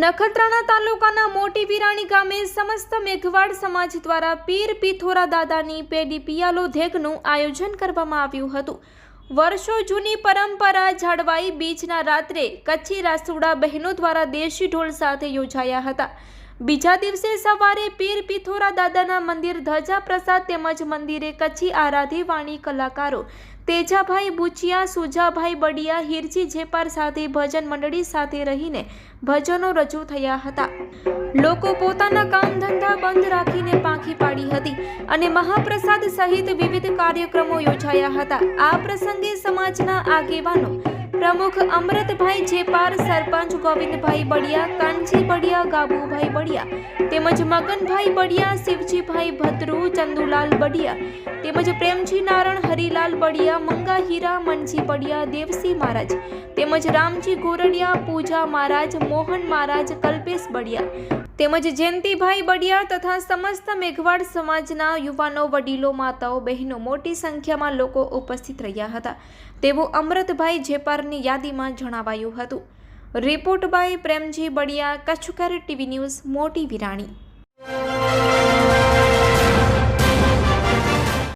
નખત્રાણા તાલુકાના મોટી વિરાણી ગામે સમસ્ત મેઘવાડ સમાજ દ્વારા પીર પિથોરા દાદાની પેડી પિયાલો ધેગનું આયોજન કરવામાં આવ્યું હતું. વર્ષો જૂની પરંપરા જાળવાઈ બીજના રાત્રે કચ્છી રાસુડા બહેનો દ્વારા દેશી ઢોલ સાથે યોજાયા હતા. બીજા દિવસે સવારે પીર પિથોરા દાદાના મંદિર ધજા પ્રસાદ તેમજ મંદિરે કચ્છી આરાધી વાણી કલાકારો તેજાભાઈ બુચિયા, સુજાભાઈ બડિયા, હિરજી જેપાર સાથે ભજન મંડળી સાથે રહીને ભજનો રજૂ થયા હતા. લોકો પોતાના કામ ધંધા બંધ રાખીને પાંખી પાડી હતી અને મહાપ્રસાદ સહિત વિવિધ કાર્યક્રમો યોજાયા હતા. આ પ્રસંગે સમાજના આગેવાનો પ્રમુખ અમૃતભાઈ જેપાર, સરપંચ ગોવિંદભાઈ બડિયા, કાનજી બડિયા, ગાબુભાઈ બડિયા, તેમજ મગનભાઈ બડિયા, શિવજીભાઈ ભદ્રુ, ચંદુલાલ બડિયા, તેમજ પ્રેમજી નારણ હરિલાલ બડિયા મંગા હીરા મનજી બડિયા દેવસી મહારાજ, તેમજ રામજી ગોરડિયા, પૂજા મહારાજ, મોહન મહારાજ, કલ્પેશ બડિયા તેમજ જયંતિભાઈ બડિયા તથા સમસ્ત મેઘવાડ સમાજના યુવાનો, વડીલો, માતાઓ, બહેનો મોટી સંખ્યામાં લોકો ઉપસ્થિત રહ્યા હતા. તેવું અમૃતભાઈ જેપારની યાદીમાં જણાવાયું હતું. રિપોર્ટ બાય પ્રેમજી બડિયા, કચ્છકર ટીવી ન્યૂઝ, મોટી વિરાણી.